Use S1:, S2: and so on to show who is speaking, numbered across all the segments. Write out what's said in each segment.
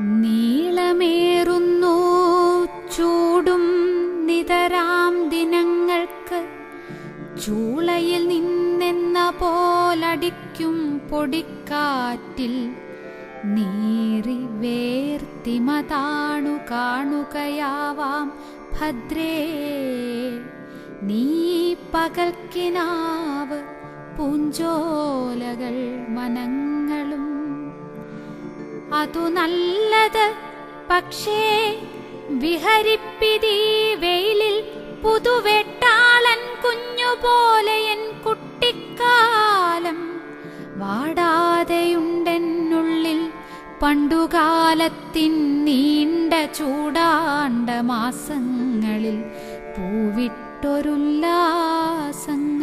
S1: നീളമേറുന്നു ചൂടും നിതരാം ദിനങ്ങൾക്ക്. ചൂളയിൽ നിന്നെന്ന പോലടിക്കും പൊടിക്കാറ്റിൽ. നീറി വേർത്തിമതാണു കാണുകയാവാം ഭദ്രേ. നീ പകൽക്കിനാവ് പൂഞ്ചോലകൾ അതു നല്ലത്. പക്ഷേ വിഹരിപ്പിതീ വെയിലിൽ പുതുവെട്ടാളൻ കുഞ്ഞുപോലെ എൻ കുട്ടിക്കാലം വാടാതെയുണ്ടെന്നുള്ളിൽ പണ്ടുകാലത്തിൻ നീണ്ട ചൂടാണ്ട മാസങ്ങളിൽ പൂവിട്ടൊരുല്ലാസങ്ങൾ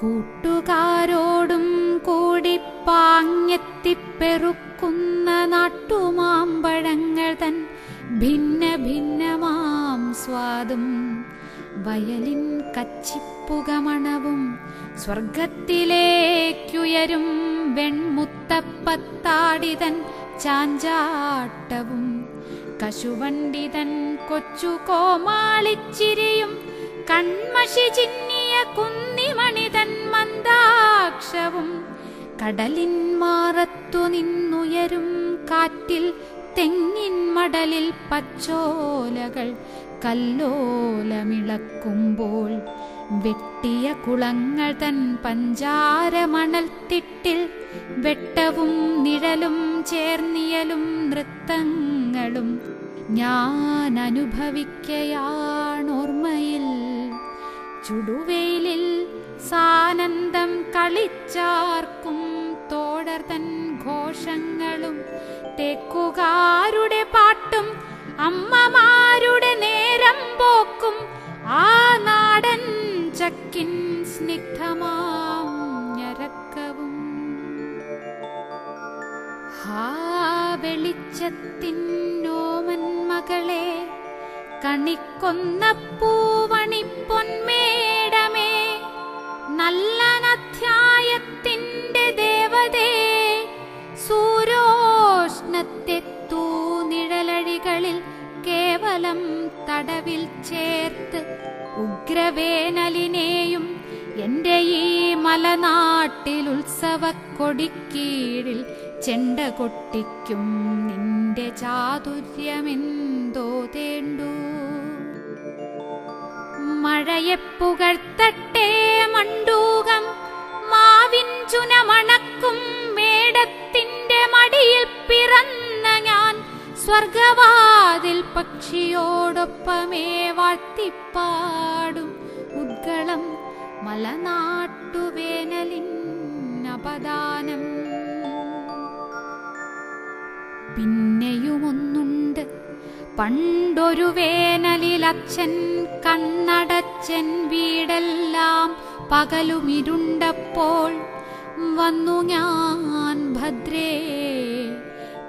S1: കൂട്ടുകാരോടും കൂടി പാങ്ങെത്തിപ്പെറുക്കുന്ന നാട്ടുമാമ്പഴങ്ങൾ തൻ ഭിന്ന ഭിന്നമാം സ്വാദും. വയലിൻ കച്ചിപ്പുകമണവും സ്വർഗത്തിലേക്കുയരും വെൺമുത്തപ്പത്താടിതൻ ചാഞ്ചാട്ടവും. കശുവണ്ടിതൻ കൊച്ചു കോമാളിച്ചിരിയും കൺമഷി ചിന്നിയ കടലിൻ മാറത്തു നിന്നുയരും കാറ്റിൽ തെങ്ങിൻ മടലിൽ പച്ചോലകൾ കല്ലോലമിളക്കുമ്പോൾ. വെട്ടിയ കുളങ്ങൾ തൻ പഞ്ചാരമണൽ തിട്ടിൽ വെട്ടവും നിഴലും ചേർന്നിയലും നൃത്തങ്ങളും ഞാൻ അനുഭവിക്കയാണോർമ്മയിൽ. ചുടുവെയിലിൽ സാനന്ദം കളിച്ചാർക്കും തോടർ തൻ ഘോഷങ്ങളും. തെക്കുകാരുടെ പാട്ടും അമ്മമാരുടെ നേരം പോക്കും. ആ നാടൻ ചക്കിൻ സ്നിഗ്ധമാം ഞരക്കവും. ഹാ വെളിച്ചത്തിന്നോമൻ മകളെ കണിക്കൊന്ന പൂവണിപ്പൊന്മേടമേ ഉഗ്രവേനലിനെയും എന്റെ ഈ മലനാട്ടിൽ ഉത്സവക്കൊടിക്കീഴിൽ ചെണ്ട കൊട്ടിക്കും നിന്റെ ചാതുര്യമെന്തോ തേണ്ടു. മഴയെ പുകഴ്ത്തട്ടെ മണ്ടൂകം മാവിൻ ചുനമണക്കും മേടത്തിന്റെ മടിയിൽ പിറന്ന സ്വർഗവാതിൽ പക്ഷിയോടൊപ്പമേ വാഴ്ത്തിപ്പാടും. ഉദ്ഗളം മലനാട്ടുവേനലിൻ അപദാനം. പിന്നെയുമൊന്നുണ്ട്. പണ്ടൊരു വേനലിൽ അച്ഛൻ കണ്ണടച്ചൻ വീടെല്ലാം പകലുമിരുണ്ടപ്പോൾ വന്നു ഞാൻ ഭദ്രേ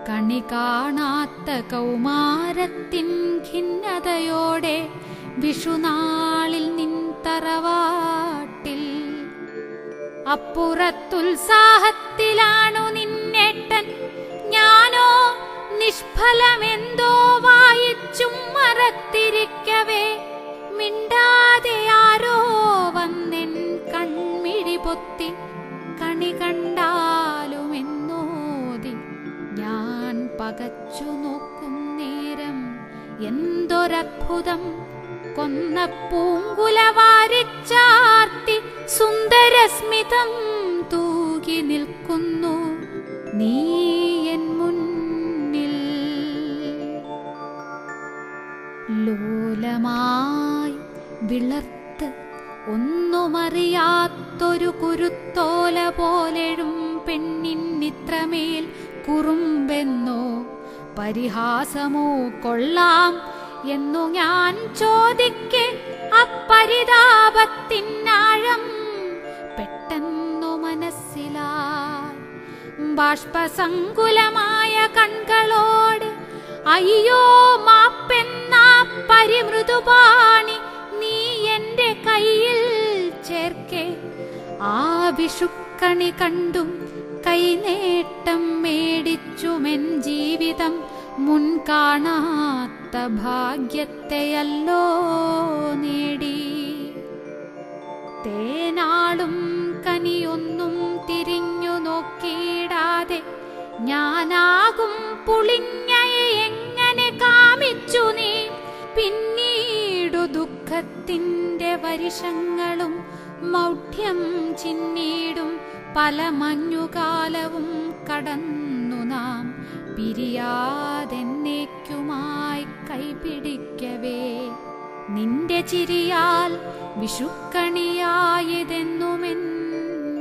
S1: കണി കാണാത്ത കൗമാരത്തിൻ ഖിന്നതയോടെ വിഷുനാളിൽ നിൻ തറവാട്ടിൽ. അപ്പുറത്തുത്സാഹത്തിലാണു നിന്നേട്ടൻ. ഞാനോ നിഷ്ഫലമെന്തോ വായിച്ചും മറത്തിരിക്കവേ എന്തൊരത്ഭുതം കൊന്ന പൂങ്കുലവാരിച്ചാർത്തി സുന്ദരസ്മിതം തൂകി നിൽക്കുന്നു നീ എൻ മുന്നിൽ. ലോലമായി വിളർത്ത് ഒന്നുമറിയാത്തൊരു കുരുത്തോല പോലെഴും പെണ്ണിന്നിത്രമേൽ കുറുമ്പെന്നോ പരിഹാസമോ കൊള്ളാം എന്നു ഞാൻ ചോദിക്കെ അപ്പരിതാപത്തിനാഴം പെട്ടെന്നു മനസ്സിലായി. ബാഷ്പസങ്കുലമായ കൺകളോട് അയ്യോ മാപ്പെന്ന പരിമൃദുപാണി നീ എന്റെ കയ്യിൽ ചേർക്കെ. ആ വിഷുക്കണി കണ്ടും കൈനേട്ടം മേടിച്ചുമെൻ ജീവിതം മുൻകാണാത്ത ഭാഗ്യത്തെയല്ലോ നേടി. തേനാളും കനിയൊന്നും തിരിഞ്ഞു നോക്കിയിടാതെ ഞാനാകും പുളിഞ്ഞയെ എങ്ങനെ കാമിച്ചു നീ? പിന്നീടു ദുഃഖത്തിന്റെ വരിഷങ്ങളും മൗഢ്യം ചിന്നീടും പല മഞ്ഞുകാലവും കടന്നു നാം പിരിയാതെന്നേക്കുമായി കൈപിടിക്കവേ. നിന്റെ ചിരിയാൽ വിഷുക്കണിയായതെന്നുമെൻ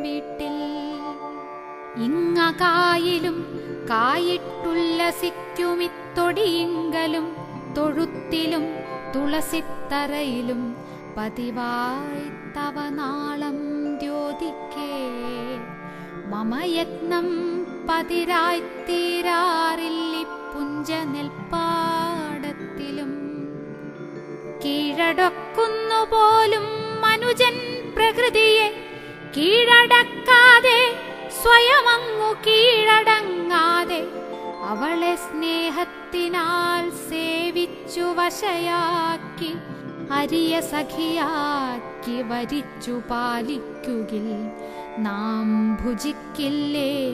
S1: വീട്ടിൽ. ഇങ്ങ കായിലും കായിട്ടുല്ലസിക്കുമിത്തൊടിയിങ്കലും തൊഴുത്തിലും തുളസിത്തറയിലും പതിവായി തവനാളം ദ്യോതിക്കേ. മമ യത്നം പതിരായി തീരാറില്ലിപ്പുഞ്ച നെൽപ്പാടത്തിലും കീഴടക്കുന്നു പോലും മനുജൻ പ്രകൃതിയെ കീഴടക്കാതെ സ്വയമങ്ങു കീഴടങ്ങാതെ അവളെ സ്നേഹത്തിനാൽ സേവിച്ചു വശയാക്കി അരിയ സഖിയാക്കി വരിച്ചു പാലിക്കുകിൽ. നാം ഭുജിക്കില്ലേ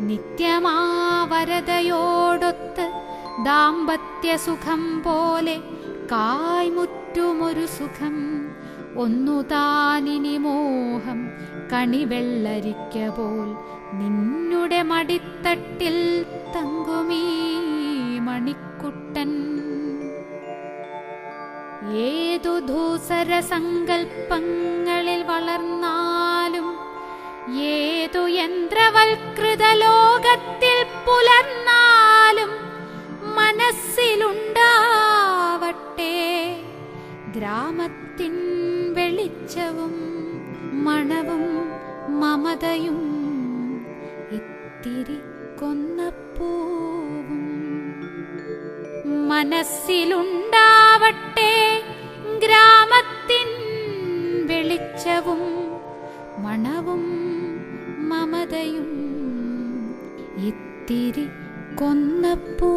S1: നിത്യമാവരതയോടൊത്ത് ദാമ്പത്യസുഖം പോലെ കായ്മുറ്റുമൊരു സുഖം. ഒന്നു താനിനി മോഹം കണിവെള്ളരിക്ക പോൽ നിന്നുടെ മടിത്തട്ടിൽ തങ്കുമീ മണിക്കുട്ടൻ. ഏതു ധൂസര സങ്കൽപ്പങ്ങളിൽ വളർന്നാലും ഏതു യന്ത്രവൽകൃത ലോകത്തിൽ പുലർന്നാലും മനസ്സിലുണ്ടാവട്ടെ. ഗ്രാമത്തിൻ വെളിച്ചവും മണവും മമതയും ഇത്തിരി കൊന്നപ്പൂവും മനസ്സിലുണ്ടാവട്ടെ ഗ്രാമത്തിൻ വെളിച്ചവും മണവും മമതയും ഇത്തിരി കൊന്നപ്പൂ.